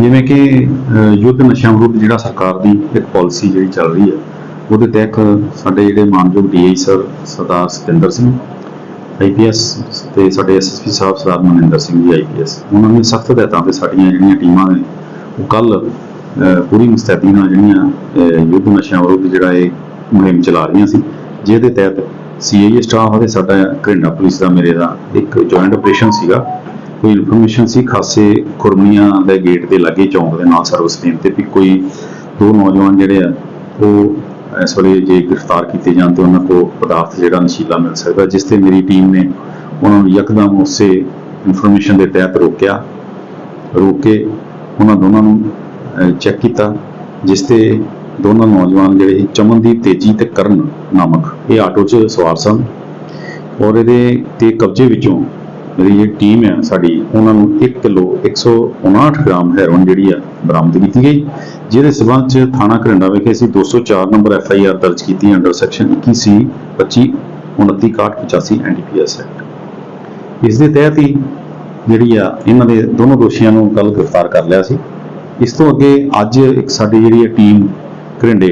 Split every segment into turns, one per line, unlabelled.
ਜਿਵੇਂ ਕਿ ਯੁੱਧ ਨਸ਼ਿਆਂ ਵਿਰੁੱਧ ਜਿਹੜਾ ਸਰਕਾਰ ਦੀ ਇੱਕ ਪਾਲਿਸੀ ਜਿਹੜੀ ਚੱਲ ਰਹੀ ਹੈ, ਉਹਦੇ ਤਹਿਤ ਸਾਡੇ ਜਿਹੜੇ ਮਾਨਯੋਗ DI sir Sardar Satinder Singh IPS ਤੇ ਸਾਡੇ ਐਸਐਸਪੀ ਸਾਹਿਬ ਸਰਦਾਰ ਮਨਿੰਦਰ ਸਿੰਘ ਜੀ ਆਈਪੀਐਸ ਉਹਨਾਂ ਨੇ ਸਖਤ ਹਦਾਇਤਾਂ ਤੇ ਸਾਡੀਆਂ ਜਿਹੜੀਆਂ ਟੀਮਾਂ ਨੇ, ਉਹ ਕੱਲ ਪੂਰੀ ਮੁਸਤੈਦੀ ਨਾਲ ਜਿਹੜੀਆਂ ਯੁੱਧ ਨਸ਼ਿਆਂ ਵਿਰੁੱਧ ਜਿਹੜਾ ਇਹ ਮੁਹਿੰਮ ਚਲਾ ਰਹੀਆਂ ਸੀ, ਜਿਹਦੇ ਤਹਿਤ ਸੀਆਈਏ ਸਟਾਫ ਅਤੇ ਸਾਡਾ ਘਰਿੰਡਾ ਪੁਲਿਸ ਦਾ ਮੇਰੇ ਦਾ ਇੱਕ ਜੁਆਇੰਟ ਆਪਰੇਸ਼ਨ ਸੀਗਾ ਕੋਈ ਇਨਫੋਰਮੇਸ਼ਨ ਸੀ ਖਾਸੇ ਖੁਰਮੀਆਂ ਦੇ ਗੇਟ ਦੇ ਲਾਗੇ ਚੌਂਕ ਦੇ ਨਾਲ ਸਰਵਿਸ ਦੇਣ ਤੇ ਵੀ ਕੋਈ ਦੋ ਨੌਜਵਾਨ ਜਿਹੜੇ ਆ, ਉਹ ਇਸ ਵੇਲੇ ਜੇ ਗ੍ਰਿਫਤਾਰ ਕੀਤੇ ਜਾਣ ਤੇ ਉਹਨਾਂ ਕੋਲ ਪਦਾਰਥ ਜਿਹੜਾ ਨਸ਼ੀਲਾ ਮਿਲ ਸਕਦਾ, ਜਿਸ ਤੇ ਮੇਰੀ ਟੀਮ ਨੇ ਉਹਨਾਂ ਨੂੰ ਯਕਦਮ ਉਸੇ ਇਨਫੋਰਮੇਸ਼ਨ ਦੇ ਤਹਿਤ ਰੋਕਿਆ। ਰੋਕ ਕੇ ਉਹਨਾਂ ਦੋਨਾਂ ਨੂੰ ਚੈੱਕ ਕੀਤਾ, ਜਿਸ ਤੇ ਦੋਨਾਂ ਨੌਜਵਾਨ ਜਿਹੜੇ ਚਮਨਦੀਪ ਤੇਜੀ ਤੇ ਕਰਨ ਨਾਮਕ, ਇਹ ਆਟੋ 'ਚ ਸਵਾਰ ਸਨ। ਔਰ ਇਹਦੇ ਤੇ ਕਬਜ਼ੇ ਵਿੱਚੋਂ ਮੇਰੀ ਜਿਹੜੀ ਟੀਮ ਹੈ ਸਾਡੀ ਉਹਨਾਂ ਨੂੰ 1 ਕਿਲੋ 159 ਗ੍ਰਾਮ ਹੈਰੋਇਨ ਜਿਹੜੀ ਆ ਬਰਾਮਦ ਕੀਤੀ ਗਈ। ਜਿਹਦੇ ਸਬੰਧ ਚ ਥਾਣਾ ਘਰਿੰਡਾ ਵਿਖੇ ਅਸੀਂ 204 ਨੰਬਰ ਐਫ ਆਈ ਆਰ ਦਰਜ ਕੀਤੀ under section 21 C 25 29 85 NDPS act ਇਸ ਦੇ ਤਹਿਤ ਹੀ ਜਿਹੜੀ ਆ ਇਹਨਾਂ ਦੇ ਦੋਨੋਂ ਦੋਸ਼ੀਆਂ ਨੂੰ ਕੱਲ ਗ੍ਰਿਫਤਾਰ ਕਰ ਲਿਆ ਸੀ। ਇਸ ਤੋਂ ਅੱਗੇ ਅੱਜ ਇੱਕ ਸਾਡੀ ਜਿਹੜੀ ਹੈ ਟੀਮ ਘਰਿੰਡੇ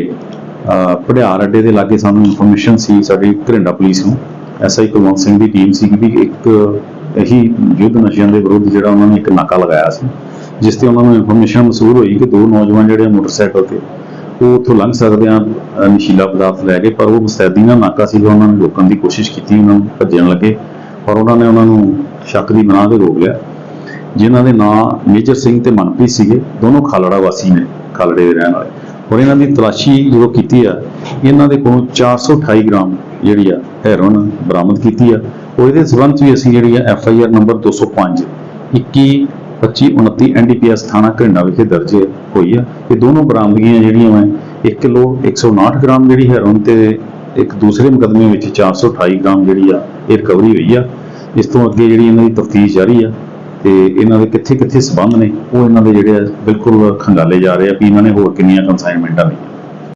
ਅਹ, ਪੜਿਆਰ ਅੱਡੇ ਦੇ ਲਾਗੇ ਸਾਨੂੰ ਇਨਫੋਰਮੇਸ਼ਨ ਸੀ ਸਾਡੀ ਘਰਿੰਡਾ ਪੁਲਿਸ ਨੂੰ। ਐਸਆਈ ਕੁਲਵੰਤ ਸਿੰਘ ਦੀ ਟੀਮ ਸੀ ਵੀ ਇੱਕ ਇਹੀ ਯੁੱਧ ਨਸ਼ਿਆਂ ਦੇ ਵਿਰੁੱਧ ਜਿਹੜਾ ਉਹਨਾਂ ਨੇ ਇੱਕ ਨਾਕਾ ਲਗਾਇਆ ਸੀ, ਜਿਸ ਤੇ ਉਹਨਾਂ ਨੂੰ ਇਨਫੋਰਮੇਸ਼ਨ ਮਸੂਲ ਹੋਈ ਕਿ ਦੋ ਨੌਜਵਾਨ ਜਿਹੜੇ ਆ ਮੋਟਰਸਾਈਕਲ ਤੇ, ਉਹ ਉੱਥੋਂ ਲੰਘ ਸਕਦੇ ਆ ਨਸ਼ੀਲਾ ਪਦਾਰਥ ਲੈ ਕੇ, ਪਰ ਉਹ ਮੁਸਤੈਦੀ ਨਾਲ ਨਾਕਾ ਸੀ ਉਹਨਾਂ ਨੇ ਰੋਕਣ ਦੀ ਕੋਸ਼ਿਸ਼ ਕੀਤੀ, ਉਹਨਾਂ ਨੂੰ ਭੱਜਣ ਲੱਗੇ, ਪਰ ਉਹਨਾਂ ਨੇ ਉਹਨਾਂ ਨੂੰ ਸ਼ੱਕ ਦੀ ਬਣਾ ਕੇ ਰੋਕ ਲਿਆ। ਜਿਨ੍ਹਾਂ ਦੇ ਨਾਂ ਮੇਜਰ ਸਿੰਘ ਤੇ ਮਨਪ੍ਰੀਤ ਸੀਗੇ, ਦੋਨੋਂ ਖਾਲੜਾ ਵਾਸੀ ਨੇ, ਖਾਲੜੇ ਦੇ ਰਹਿਣ ਵਾਲੇ। ਔਰ ਇਹਨਾਂ ਦੀ ਤਲਾਸ਼ੀ ਜਦੋਂ ਕੀਤੀ ਆ, ਇਹਨਾਂ ਦੇ ਕੋਲੋਂ 428 ਗ੍ਰਾਮ ਜਿਹੜੀ ਆ ਹੈਰੋਨ ਬਰਾਮਦ ਕੀਤੀ ਆ ਉਹ ਇਹਦੇ ਸਬੰਧ ਵੀ ਅਸੀਂ ਜਿਹੜੀ ਆ F I R number 205 21 25 29 NDPS ਥਾਣਾ ਘਰਿੰਡਾ ਵਿਖੇ ਦਰਜ ਹੋਈ ਆ ਇਹ ਦੋਨੋਂ ਬਰਾਮਦਗੀਆਂ ਜਿਹੜੀਆਂ ਵਾ 1 ਕਿਲੋ 159 ਗ੍ਰਾਮ ਜਿਹੜੀ ਹੈਰੋਨ ਤੇ ਇੱਕ ਦੂਸਰੇ ਮੁਕਦਮੇ ਵਿੱਚ 428 ਗ੍ਰਾਮ ਜਿਹੜੀ ਆ, ਇਹ ਰਿਕਵਰੀ ਹੋਈ ਆ। ਇਸ ਤੋਂ ਅੱਗੇ ਜਿਹੜੀ ਇਹਨਾਂ ਦੀ ਤਫਤੀਸ਼ ਜਾਰੀ ਆ ਤੇ ਇਹਨਾਂ ਦੇ ਕਿੱਥੇ ਕਿੱਥੇ ਸਬੰਧ ਨੇ, ਉਹ ਇਹਨਾਂ ਦੇ ਜਿਹੜੇ ਆ ਬਿਲਕੁਲ ਖੰਗਾਲੇ ਜਾ ਰਹੇ ਆ ਵੀ ਇਹਨਾਂ ਨੇ ਹੋਰ ਕਿੰਨੀਆਂ ਕਨਸਾਈਨਮੈਂਟਾਂ ਲਈਆਂ।